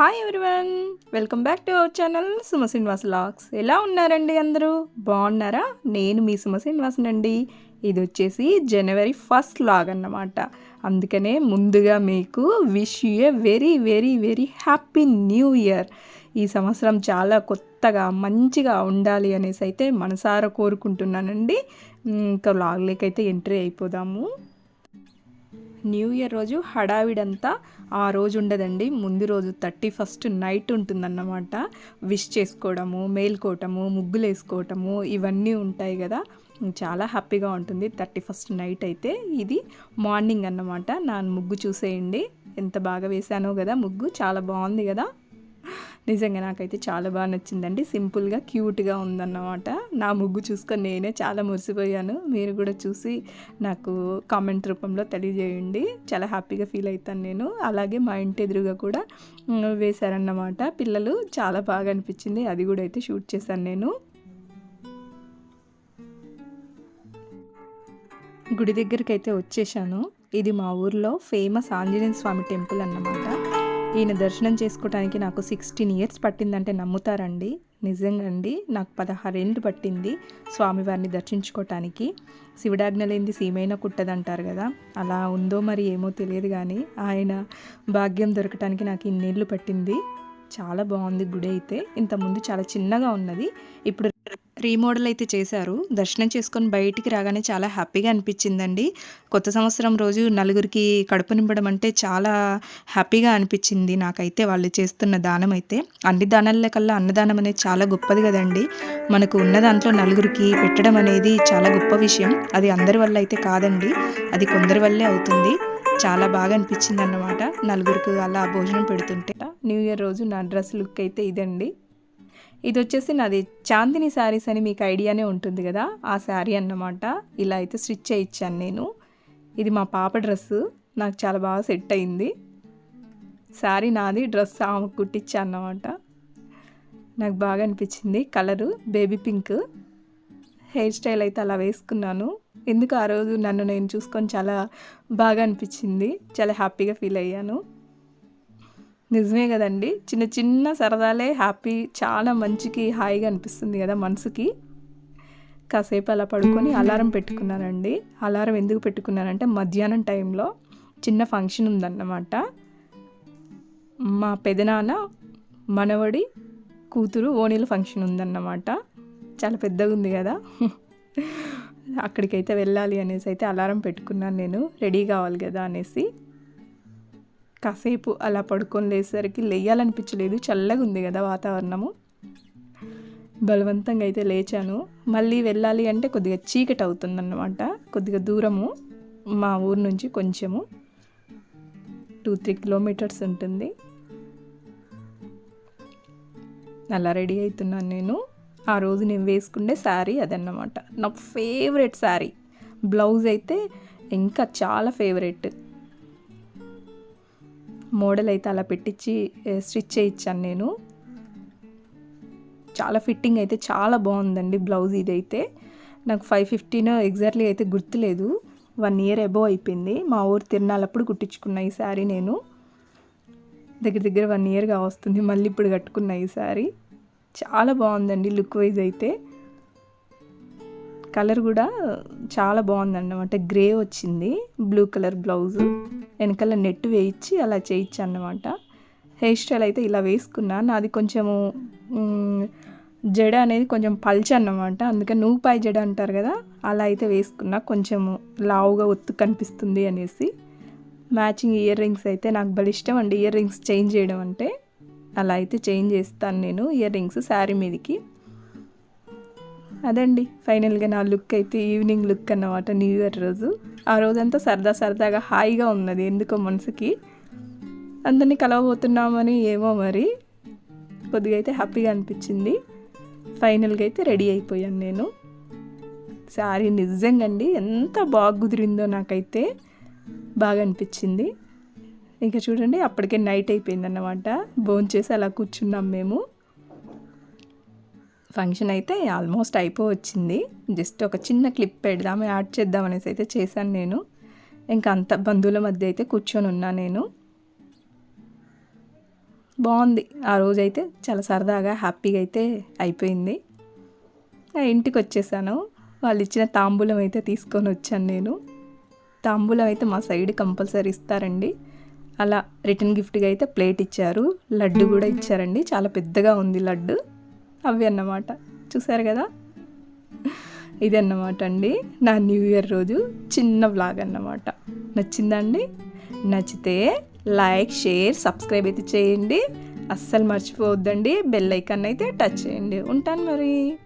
Hi everyone welcome back to our channel Suma Srinivas logs ఎలా ఉన్నారండి అందరూ? బాగున్నారా? నేను మీ సుమ శ్రీనివాసనండి. ఇది వచ్చేసి జనవరి ఫస్ట్ లాగ్ అన్నమాట. అందుకనే ముందుగా మీకు wish you a very very very happy new year ఈ సంవత్సరం చాలా కొత్తగా మంచిగా ఉండాలి అనేసి అయితే మనసారా కోరుకుంటున్నానండి. ఇంకా లాగ్లోకి ఎంట్రీ అయిపోదాము. న్యూ ఇయర్ రోజు హడావిడంతా ఆ రోజు ఉండదండి. ముందు రోజు థర్టీ ఫస్ట్ నైట్ ఉంటుందన్నమాట. విష్ చేసుకోవడము మేల్కోవటము ముగ్గులు వేసుకోవటము ఇవన్నీ ఉంటాయి కదా. చాలా హ్యాపీగా ఉంటుంది. థర్టీ ఫస్ట్ నైట్ అయితే ఇది మార్నింగ్ అన్నమాట. నా ముగ్గు చూసేయండి. ఎంత బాగా వేసానో కదా ముగ్గు. చాలా బాగుంది కదా. నిజంగా నాకైతే చాలా బాగా నచ్చిందండి. సింపుల్గా క్యూట్గా ఉందన్నమాట. నా ముగ్గు చూసుకొని నేనే చాలా మురిసిపోయాను. మీరు కూడా చూసి నాకు కామెంట్ రూపంలో తెలియజేయండి. చాలా హ్యాపీగా ఫీల్ అవుతాను నేను. అలాగే మా ఇంటి ఎదురుగా కూడా వేశారన్నమాట. పిల్లలు చాలా బాగా అనిపించింది. అది కూడా అయితే షూట్ చేశాను నేను. గుడి దగ్గరికి అయితే వచ్చేసాను. ఇది మా ఊర్లో ఫేమస్ ఆంజనేయ స్వామి టెంపుల్ అన్నమాట. ఈయన దర్శనం చేసుకోవడానికి నాకు సిక్స్టీన్ ఇయర్స్ పట్టిందంటే నమ్ముతారండి. నిజంగా అండి నాకు పదహారేళ్ళు పట్టింది స్వామివారిని దర్శించుకోవటానికి శివుడాజ్ఞ లేనిది సీమైన కుట్టదంటారు కదా అలా ఉందో మరి ఏమో తెలియదు కానీ ఆయన భాగ్యం దొరకటానికి నాకు ఇన్నేళ్ళు పట్టింది. చాలా బాగుంది గుడి అయితే ఇంతకుముందు చాలా చిన్నగా ఉన్నది ఇప్పుడు రీమోడల్ అయితే చేశారు. దర్శనం చేసుకొని బయటికి రాగానే చాలా హ్యాపీగా అనిపించిందండి. కొత్త సంవత్సరం రోజు నలుగురికి కడుపు నింపడం అంటే చాలా హ్యాపీగా అనిపించింది నాకైతే వాళ్ళు చేస్తున్న దానం అయితే. అన్ని దానాల కల్లా అన్నదానం అనేది చాలా గొప్పది కదండి. మనకు ఉన్న దాంట్లో నలుగురికి పెట్టడం అనేది చాలా గొప్ప విషయం. అది అందరి వల్ల అయితే కాదండి. అది కొందరి వల్లే అవుతుంది. చాలా బాగా అనిపించింది అన్నమాట నలుగురికి అలా భోజనం పెడుతుంటే. న్యూ ఇయర్ రోజు నా డ్రెస్ లుక్ అయితే ఇదండి. ఇది వచ్చేసి నాది చాందిని శారీస్ అని మీకు ఐడియానే ఉంటుంది కదా ఆ శారీ అన్నమాట. ఇలా అయితే స్టిచ్ చేయించాను నేను. ఇది మా పాప డ్రెస్సు నాకు చాలా బాగా సెట్ అయింది. శారీ నాది డ్రెస్ ఆమె కుట్టించా అన్నమాట. నాకు బాగా అనిపించింది. Colour baby pink. Hair style అయితే అలా వేసుకున్నాను. ఎందుకు ఆ రోజు నన్ను నేను చూసుకొని చాలా బాగా అనిపించింది. చాలా హ్యాపీగా ఫీల్ అయ్యాను. నిజమే కదండి. చిన్న చిన్న సరదాలే హ్యాపీ చాలా మంచికి హాయిగా అనిపిస్తుంది కదా మనసుకి. కాసేపు అలా పడుకొని అలారం పెట్టుకున్నానండి. అలారం ఎందుకు పెట్టుకున్నానంటే మధ్యాహ్నం టైంలో చిన్న ఫంక్షన్ ఉందన్నమాట. మా పెదనాన్న మనవడి కూతురు ఓణీల ఫంక్షన్ ఉందన్నమాట. చాలా పెద్దగా ఉంది కదా. అక్కడికైతే వెళ్ళాలి అనేసి అయితే అలారం పెట్టుకున్నాను నేను. రెడీ కావాలి కదా అనేసి. కాసేపు అలా పడుకొని లేసరికి లేయాలనిపించలేదు. చల్లగా ఉంది కదా వాతావరణము. బలవంతంగా అయితే లేచాను. మళ్ళీ వెళ్ళాలి అంటే కొద్దిగా చీకటి అవుతుందన్నమాట కొద్దిగా దూరము మా ఊరు నుంచి కొంచెము. టూ త్రీ కిలోమీటర్స్ ఉంటుంది. అలా రెడీ అవుతున్నాను నేను. ఆ రోజు నేను వేసుకునే శారీ అదన్నమాట. నా ఫేవరెట్ శారీ. బ్లౌజ్ అయితే ఇంకా చాలా ఫేవరెట్. మోడల్ అయితే అలా పెట్టించి స్టిచ్ చేయించాను నేను. చాలా ఫిట్టింగ్ అయితే చాలా బాగుందండి బ్లౌజ్ ఇదైతే. నాకు ఫైవ్ ఫిఫ్టీన్ ఎగ్జాక్ట్లీ అయితే గుర్తులేదు. వన్ ఇయర్ అబోవ్ అయిపోయింది. మా ఊరు తిరణాలప్పుడు కుట్టించుకున్న ఈ శారీ నేను. దగ్గర దగ్గర వన్ ఇయర్గా వస్తుంది. మళ్ళీ ఇప్పుడు కట్టుకున్న ఈ శారీ. చాలా బాగుందండి లుక్ వైజ్ అయితే. కలర్ కూడా చాలా బాగుందన్నమాట. గ్రే వచ్చింది బ్లూ కలర్ బ్లౌజ్. వెనకాల నెట్ వేయించి అలా చేయించి అన్నమాట హెయిర్ స్టైల్ అయితే ఇలా వేసుకున్నా. నాది కొంచెము జడ అనేది కొంచెం పల్చ అన్నమాట. అందుకే నూపాయి జడ అంటారు కదా అలా అయితే వేసుకున్నా. కొంచెము లావుగా ఒత్తు కనిపిస్తుంది అనేసి. మ్యాచింగ్ ఇయర్ రింగ్స్ అయితే నాకు భలే ఇష్టం. అండి ఇయర్ రింగ్స్ చేంజ్ చేయడం అంటే అలా అయితే చేంజ్ చేస్తాను నేను. ఇయర్ రింగ్స్ శారీ మీదకి. అదండి. ఫైనల్గా నా లుక్ అయితే ఈవినింగ్ లుక్ అన్నమాట న్యూ ఇయర్ రోజు. ఆ రోజంతా సరదా సరదాగా హాయిగా ఉన్నది ఎందుకో మనసుకి. అందరినీ కలవబోతున్నామని ఏమో మరి. కొద్దిగా అయితే హ్యాపీగా అనిపించింది. ఫైనల్గా అయితే రెడీ అయిపోయాను నేను. శారీ నిజంగా అండి ఎంత బాగా కుదిరిందో నాకైతే బాగా అనిపించింది. ఇంకా చూడండి అప్పటికే నైట్ అయిపోయిందన్నమాట. భోంచేసి అలా కూర్చున్నాం మేము. ఫంక్షన్ అయితే ఆల్మోస్ట్ అయిపోవచ్చింది. జస్ట్ ఒక చిన్న క్లిప్ పెడదాం యాడ్ చేద్దాం అనేసి అయితే చేశాను నేను. ఇంకా అంత బంధువుల మధ్య అయితే కూర్చొని ఉన్నా నేను. బాగుంది. ఆ రోజైతే చాలా సరదాగా హ్యాపీగా అయితే అయిపోయింది. ఆ ఇంటికి వచ్చేసాను. వాళ్ళు ఇచ్చిన తాంబూలం అయితే తీసుకొని వచ్చాను నేను. తాంబూలం అయితే మా సైడ్ కంపల్సరీ ఇస్తారండి. అలా రిటర్న్ గిఫ్ట్గా అయితే ప్లేట్ ఇచ్చారు. లడ్డు కూడా ఇచ్చారండి. చాలా పెద్దగా ఉంది లడ్డు. అవి అన్నమాట. చూసారు కదా? ఇది అన్నమాట అండి. నా న్యూ ఇయర్ రోజు చిన్న వ్లాగ్ అన్నమాట. నచ్చిందండి? నచ్చితే లైక్ షేర్ సబ్స్క్రైబ్ అయితే చేయండి. అస్సలు మర్చిపోవద్దండి. బెల్ ఐకాన్ అయితే టచ్ చేయండి. ఉంటాను మరి.